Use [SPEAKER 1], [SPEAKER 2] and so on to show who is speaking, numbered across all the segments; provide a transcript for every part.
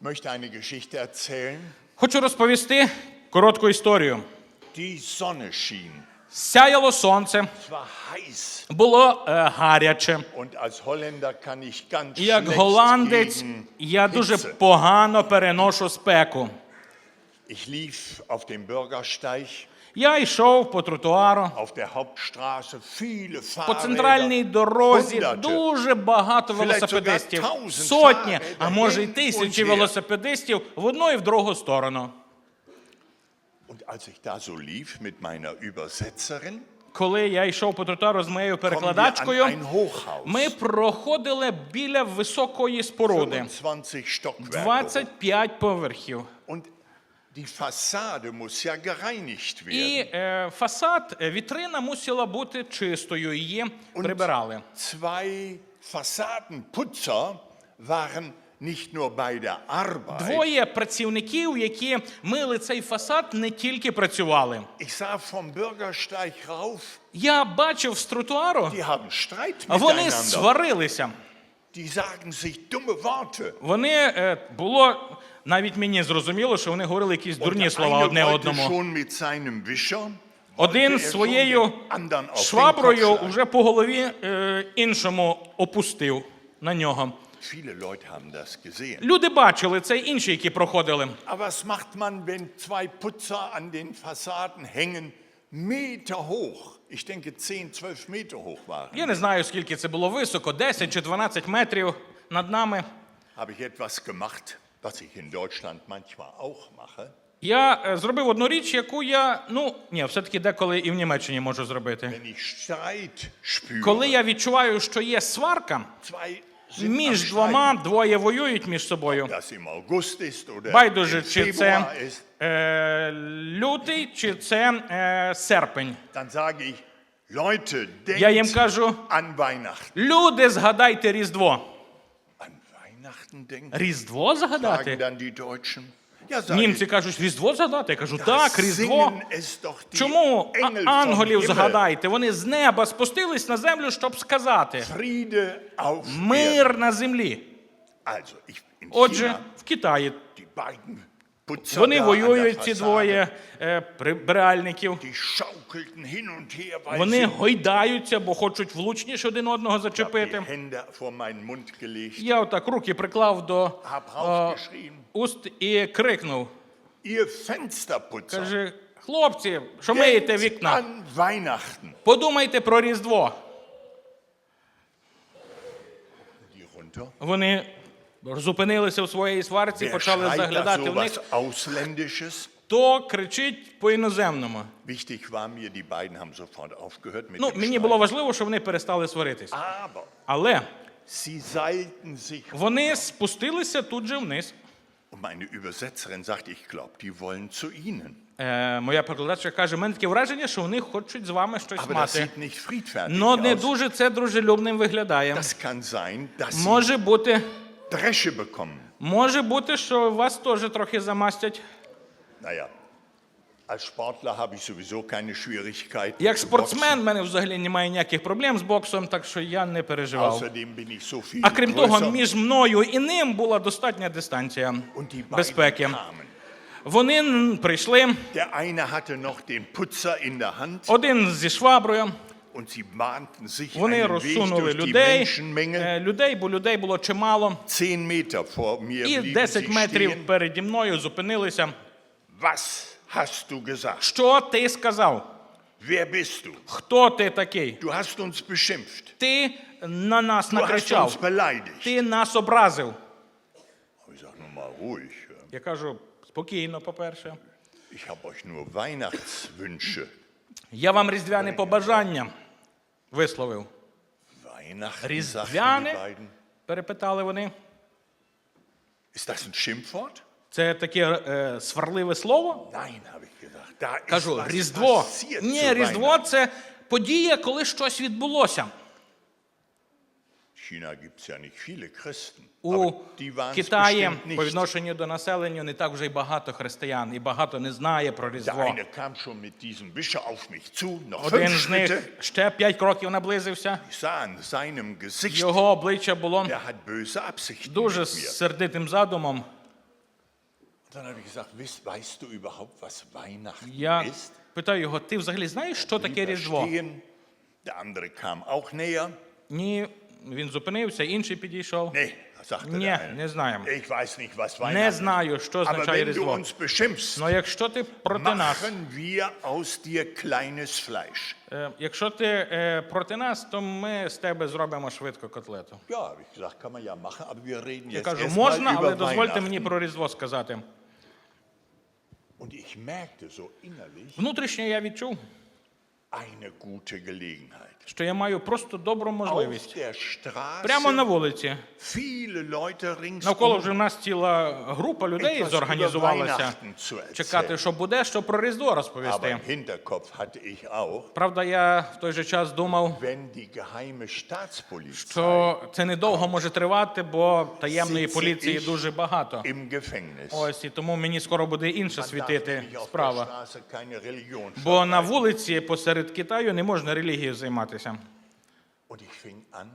[SPEAKER 1] Möchte eine Geschichte erzählen.
[SPEAKER 2] Хочу розповісти коротку історію.
[SPEAKER 1] Die Sonne schien.
[SPEAKER 2] Сяяло сонце,
[SPEAKER 1] Es war heiß.
[SPEAKER 2] було е, гаряче.
[SPEAKER 1] Und als Holländer kann ich ganz
[SPEAKER 2] І Як
[SPEAKER 1] schlecht
[SPEAKER 2] голландець,
[SPEAKER 1] gegen
[SPEAKER 2] я дуже
[SPEAKER 1] Hitze.
[SPEAKER 2] погано переношу спеку.
[SPEAKER 1] Ich lief auf dem Bürgersteig,
[SPEAKER 2] Я йшов по тротуару,
[SPEAKER 1] auf der Hauptstraße, viele
[SPEAKER 2] по центральній дорозі дуже багато велосипедистів. Сотні, а може й тисячі велосипедистів в одну і в другу сторону.
[SPEAKER 1] Und als ich da so lief mit meiner Übersetzerin,
[SPEAKER 2] Коли я йшов по тротуару з моєю перекладачкою, ми проходили біля високої споруди.
[SPEAKER 1] 25
[SPEAKER 2] поверхів.
[SPEAKER 1] Die Fassade muss ja gereinigt werden.
[SPEAKER 2] І е, фасад, е, вітрина мусила бути чистою, її прибирали.
[SPEAKER 1] Zwei Fassadenputzer waren nicht nur bei der Arbeit.
[SPEAKER 2] Двоє працівників, які мили цей фасад, не тільки працювали.
[SPEAKER 1] Ich sah vom Bürgersteig rauf,
[SPEAKER 2] Я бачив з тротуару,
[SPEAKER 1] die haben Streit
[SPEAKER 2] вони
[SPEAKER 1] miteinander.
[SPEAKER 2] сварилися. Вони е, було навіть мені зрозуміло, що вони говорили якісь дурні слова одне одному. Один
[SPEAKER 1] er
[SPEAKER 2] своєю шваброю вже по голові е, іншому опустив на нього. Люди бачили це інші, які проходили.
[SPEAKER 1] Aber was macht man, wenn zwei Putzer an den Fassaden hängen, Meter hoch? Ich denke 10, 12 Meter hoch waren.
[SPEAKER 2] Я не знаю, скільки це було високо, 10 чи 12 метрів над нами.
[SPEAKER 1] Habe ich etwas gemacht, was ich in Deutschland manchmal auch mache.
[SPEAKER 2] Я е, зробив одну річ, яку я, ну ні, все-таки деколи і в Німеччині можу зробити.
[SPEAKER 1] Wenn ich Streit spüre,
[SPEAKER 2] Коли я відчуваю, що є сварка
[SPEAKER 1] zwei
[SPEAKER 2] між двома, двоє воюють між собою. Байдуже, чи це е, лютий, чи це е, серпень. Я їм кажу, люди, згадайте Різдво. Різдво згадати? Німці кажуть, Різдво згадати. Я кажу, так, Різдво. Чому
[SPEAKER 1] анголів
[SPEAKER 2] ангелів згадайте? Вони з неба спустились на землю, щоб сказати мир на землі. Отже, в Китаї вони воюють ці двоє е, прибиральників. Вони гойдаються, бо хочуть влучніше один одного зачепити. Я отак руки приклав до
[SPEAKER 1] hab
[SPEAKER 2] е, уст і крикнув. Каже, хлопці, що миєте вікна? Подумайте про Різдво. Вони зупинилися у своїй сварці, почали заглядати в них. Хто кричить
[SPEAKER 1] aufgehört mit
[SPEAKER 2] Ну, мені було важливо, що вони перестали сваритись.
[SPEAKER 1] Aber
[SPEAKER 2] Але вони спустилися тут же вниз.
[SPEAKER 1] Meine Übersetzerin sagt, ich glaube, die wollen zu ihnen.
[SPEAKER 2] Е, моя перекладачка каже, мене таке враження, що вони хочуть з вами щось мати. Но не дуже це дружелюбним виглядає. Може бути,
[SPEAKER 1] Dresche bekommen.
[SPEAKER 2] може бути, що вас теж трохи замастять.
[SPEAKER 1] Naja, als Sportler habe ich sowieso keine Schwierigkeiten.
[SPEAKER 2] Як
[SPEAKER 1] zu
[SPEAKER 2] спортсмен, в мене взагалі немає ніяких проблем з боксом, так що я не переживав.
[SPEAKER 1] Außerdem bin ich so viel
[SPEAKER 2] А крім того,
[SPEAKER 1] größer.
[SPEAKER 2] між мною і ним була достатня дистанція
[SPEAKER 1] Und die beiden
[SPEAKER 2] безпеки.
[SPEAKER 1] kamen.
[SPEAKER 2] Вони прийшли,
[SPEAKER 1] Der eine hatte noch den Putzer in der Hand
[SPEAKER 2] один зі шваброю. Вони розсунули людей, е, людей, бо людей було чимало.
[SPEAKER 1] 10 Meter vor mir
[SPEAKER 2] І
[SPEAKER 1] blieben
[SPEAKER 2] 10
[SPEAKER 1] sie
[SPEAKER 2] метрів переді мною зупинилися. Що ти сказав? Хто ти такий? Ти на нас накричав. Ти нас образив. Я кажу, спокійно, по-перше. Я вам різдвяне побажання висловив. Різдвяне? Перепитали вони.
[SPEAKER 1] Ist das ein Schimpfwort?
[SPEAKER 2] Це таке е, сварливе слово?
[SPEAKER 1] Nein, ich. Da
[SPEAKER 2] Кажу, Різдво. Ні, Різдво це подія, коли щось відбулося.
[SPEAKER 1] In China gibt es ja nicht viele Christen.
[SPEAKER 2] У Китаї по відношенню до населення не так вже й багато християн, і багато не знає про Різдво. Один з них ще п'ять кроків наблизився. Його обличчя було
[SPEAKER 1] er
[SPEAKER 2] дуже сердитим задумом. Я питаю його: ти взагалі знаєш, що таке
[SPEAKER 1] er
[SPEAKER 2] Різдво? Ні, він зупинився, інший підійшов.
[SPEAKER 1] Nee, sagte
[SPEAKER 2] Ні,
[SPEAKER 1] der eine.
[SPEAKER 2] не знаємо.
[SPEAKER 1] Ich weiß nicht, was Weihnachten
[SPEAKER 2] знаю, що
[SPEAKER 1] Aber
[SPEAKER 2] означає
[SPEAKER 1] wenn du
[SPEAKER 2] Різдво.
[SPEAKER 1] uns beschimpfst,
[SPEAKER 2] Ну якщо ти проти нас,
[SPEAKER 1] machen wir aus dir kleines Fleisch.
[SPEAKER 2] е, якщо ти е, проти нас, то ми з тебе зробимо швидко котлету.
[SPEAKER 1] Ja, habe ich gesagt, kann man ja machen, aber wir reden
[SPEAKER 2] Я
[SPEAKER 1] jetzt
[SPEAKER 2] кажу,
[SPEAKER 1] erstmal
[SPEAKER 2] можна, але
[SPEAKER 1] über
[SPEAKER 2] дозвольте мені про Різдво сказати.
[SPEAKER 1] Und ich merkte so innerlich
[SPEAKER 2] Внутрішньо я відчув,
[SPEAKER 1] eine gute Gelegenheit.
[SPEAKER 2] що я маю просто добру
[SPEAKER 1] Auf
[SPEAKER 2] можливість.
[SPEAKER 1] der Straße
[SPEAKER 2] Прямо на вулиці.
[SPEAKER 1] viele Leute
[SPEAKER 2] Навколо
[SPEAKER 1] ringsum
[SPEAKER 2] вже в нас ціла група людей
[SPEAKER 1] etwas über
[SPEAKER 2] зорганізувалася
[SPEAKER 1] Weihnachten zu
[SPEAKER 2] чекати,
[SPEAKER 1] erzählen.
[SPEAKER 2] що буде, що про Різдво
[SPEAKER 1] Aber
[SPEAKER 2] розповісти.
[SPEAKER 1] im Hinterkopf hatte ich auch,
[SPEAKER 2] Правда, я в той же час думав,
[SPEAKER 1] wenn die geheime Staatspolizei
[SPEAKER 2] що це недовго може тривати, бо таємної поліції дуже багато.
[SPEAKER 1] im Gefängnis.
[SPEAKER 2] Ось і тому мені скоро буде інша
[SPEAKER 1] darf
[SPEAKER 2] світити
[SPEAKER 1] nämlich auf der
[SPEAKER 2] справа.
[SPEAKER 1] Straße keine Religion
[SPEAKER 2] Бо на
[SPEAKER 1] verbreiten.
[SPEAKER 2] вулиці посеред Китаю не можна релігією займатися.
[SPEAKER 1] Und ich fing an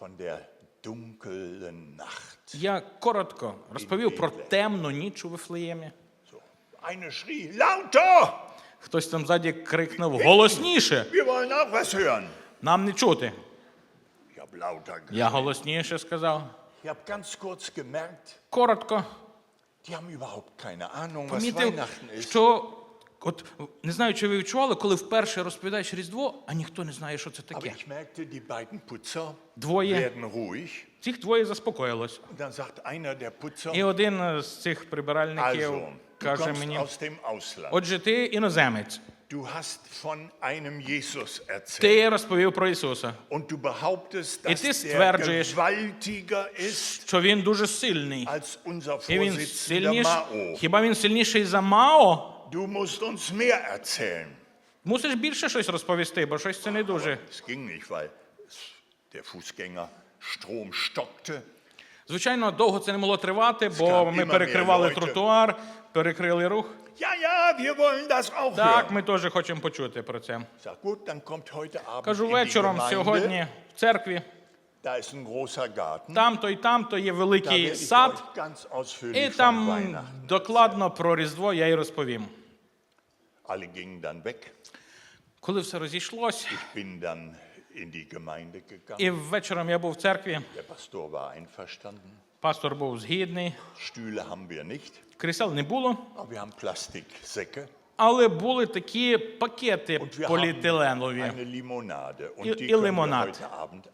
[SPEAKER 1] von der dunklen Nacht.
[SPEAKER 2] Я коротко розповів про темну ніч у Вифлеємі.
[SPEAKER 1] So. Eine schrie, lauter!
[SPEAKER 2] Хтось там ззаді крикнув голосніше,
[SPEAKER 1] Wir wollen auch was hören.
[SPEAKER 2] нам не чути. Я голосніше сказав.
[SPEAKER 1] Ich habe ganz kurz gemerkt,
[SPEAKER 2] Коротко
[SPEAKER 1] die haben überhaupt keine Ahnung, was
[SPEAKER 2] помітив,
[SPEAKER 1] Weihnachten ist.
[SPEAKER 2] що от не знаю, чи ви відчували, коли вперше розповідаєш Різдво, а ніхто не знає, що це таке. Двоє цих двоє заспокоїлось. І один з цих прибиральників
[SPEAKER 1] also,
[SPEAKER 2] каже мені: Отже, ти іноземець,
[SPEAKER 1] Du hast von einem Jesus erzählt.
[SPEAKER 2] ти розповів про Ісуса,
[SPEAKER 1] Und du behauptest,
[SPEAKER 2] І ти стверджуєш,
[SPEAKER 1] gewaltiger ist
[SPEAKER 2] що він дуже сильний.
[SPEAKER 1] als unser
[SPEAKER 2] І він сильніш...
[SPEAKER 1] Mao.
[SPEAKER 2] Хіба він сильніший за Мао?
[SPEAKER 1] Du musst uns mehr erzählen.
[SPEAKER 2] Мусиш більше щось розповісти, бо щось це не дуже.
[SPEAKER 1] Es ging nicht, weil der Fußgängerstrom stockte.
[SPEAKER 2] Звичайно, довго це не могло тривати, бо ми перекривали тротуар, перекрили рух.
[SPEAKER 1] Ja, ja, wir wollen das auch
[SPEAKER 2] Так, ми теж хочемо почути про це. Кажу, вечором сьогодні в церкві, Там-то і там-то є великий сад, і там докладно про Різдво я й розповім. Коли все розійшлось, і вечором я був в церкві, пастор був згідний, крісел не було, але були такі пакети поліетиленові.
[SPEAKER 1] eine Limonade und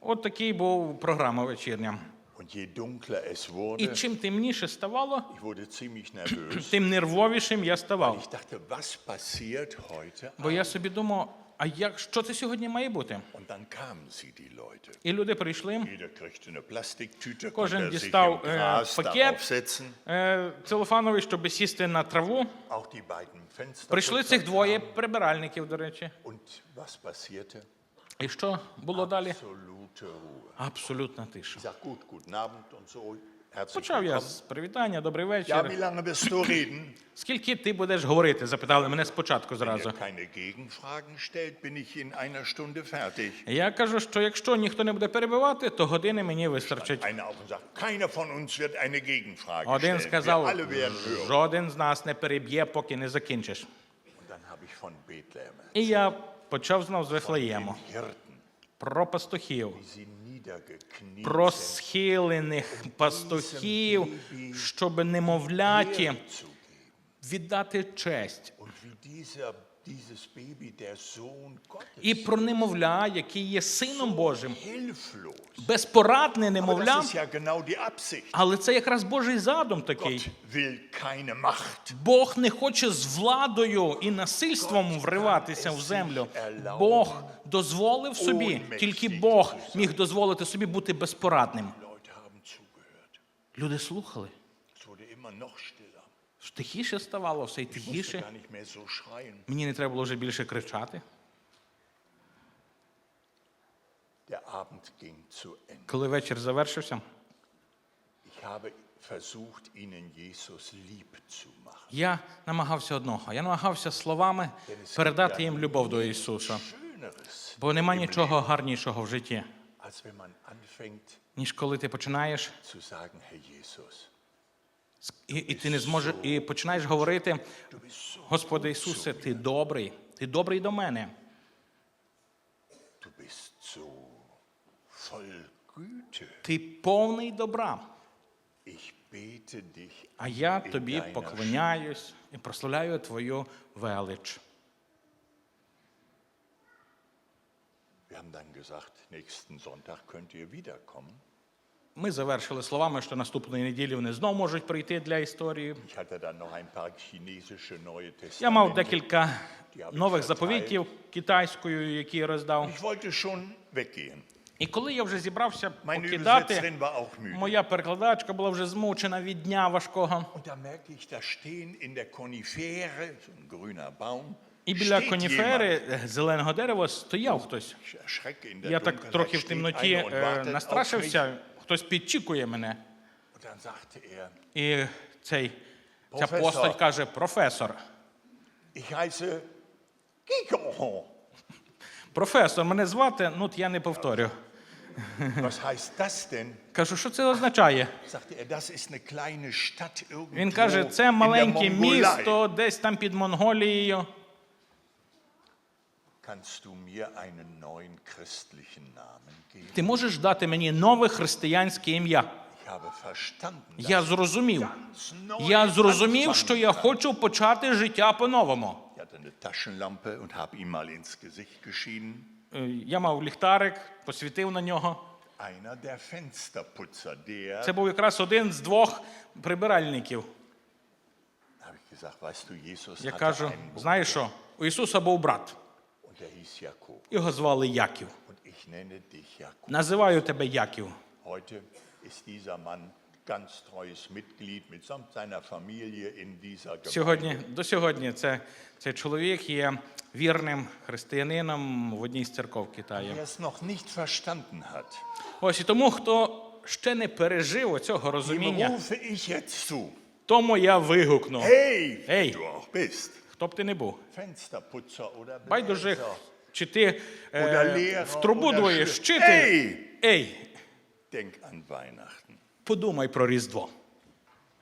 [SPEAKER 2] От такий був програма вечірня.
[SPEAKER 1] Und je dunkler es
[SPEAKER 2] І чим темніше ставало,
[SPEAKER 1] ich wurde ziemlich nervös.
[SPEAKER 2] тим нервовішим я ставав.
[SPEAKER 1] Ich dachte, was passiert heute?
[SPEAKER 2] Бо я собі думав, а як що це сьогодні має бути?
[SPEAKER 1] Und dann kamen sie, die Leute.
[SPEAKER 2] І люди прийшли,
[SPEAKER 1] eine
[SPEAKER 2] Кожен дістав, е, пакет. е, целофановий, щоб сісти на траву.
[SPEAKER 1] Auch die beiden Fenster.
[SPEAKER 2] Прийшли цих двоє прибиральників, до речі.
[SPEAKER 1] Und was passierte?
[SPEAKER 2] І що було далі? Абсолютна тиша. Почав я з привітання, добрий вечір. Скільки ти будеш говорити? Запитали мене спочатку зразу. Я кажу, що якщо ніхто не буде перебивати, то години мені вистачить. Один сказав, жоден з нас не переб'є, поки не закінчиш. І я почав знов з Вифлеєму. Про пастухів, про схилених пастухів, щоб немовляті віддати честь. І про немовля, який є сином Божим, безпорадне немовля, але це якраз Божий задум такий. Бог не хоче з владою і насильством вриватися в землю. Бог дозволив собі, тільки Бог міг дозволити собі бути безпорадним. Люди слухали. Тихіше ставало, все й тихіше. Мені не треба було вже більше кричати. Коли вечір завершився, я намагався одного. Я намагався словами передати їм любов до Ісуса. Бо нема нічого гарнішого в житті, ніж коли ти починаєш
[SPEAKER 1] zu sagen, Herr Jesus,
[SPEAKER 2] І, і ти не зможеш, і починаєш говорити, Господи Ісусе, ти добрий, ти добрий до мене. Ти повний добра. А я тобі поклоняюсь і прославляю Твою велич.
[SPEAKER 1] Wir haben dann gesagt, nächsten Sonntag könnt ihr wiederkommen.
[SPEAKER 2] Ми завершили словами, що наступної неділі вони знов можуть прийти для історії. Я мав декілька нових заповітів китайською, які я роздав. І коли я вже зібрався покидати, моя перекладачка була вже змучена від дня важкого. І біля коніфери е, зеленого дерева стояв хтось. Я так трохи в темноті е, настрашився, хтось підчікує мене. І цей, ця постать каже: професор, професор, мене звати, ну я не повторю.
[SPEAKER 1] Was heißt das denn?
[SPEAKER 2] Кажу, що це означає?
[SPEAKER 1] Er,
[SPEAKER 2] Він каже, це маленьке місто, десь там під Монголією. Ти можеш дати мені нове християнське ім'я? Я зрозумів. Я зрозумів, що я хочу почати життя по-новому. Е, Я мав ліхтарик, посвітив на нього. Це був якраз один з двох прибиральників. Я кажу: знаєш що? У Ісуса був брат. Його звали Яків. Називаю тебе Яків.
[SPEAKER 1] Heute ist dieser Mann ganz treues Mitglied mitsamt seiner Familie in dieser Gemeinde.
[SPEAKER 2] Сьогодні, до сьогодні це, цей чоловік є вірним християнином в одній з церков Китаю.
[SPEAKER 1] Wer es noch nicht verstanden hat,
[SPEAKER 2] Ось і тому, хто ще не пережив оцього
[SPEAKER 1] dem
[SPEAKER 2] розуміння,
[SPEAKER 1] rufe ich jetzt zu.
[SPEAKER 2] тому я вигукну.
[SPEAKER 1] Hey,
[SPEAKER 2] Hey.
[SPEAKER 1] du auch bist,
[SPEAKER 2] Хто б ти не був? Байдуже, чи ти е, в трубу двоєш,
[SPEAKER 1] Schü-
[SPEAKER 2] чи ти.
[SPEAKER 1] Hey,
[SPEAKER 2] Ей,
[SPEAKER 1] Weihnachten.
[SPEAKER 2] подумай про Різдво.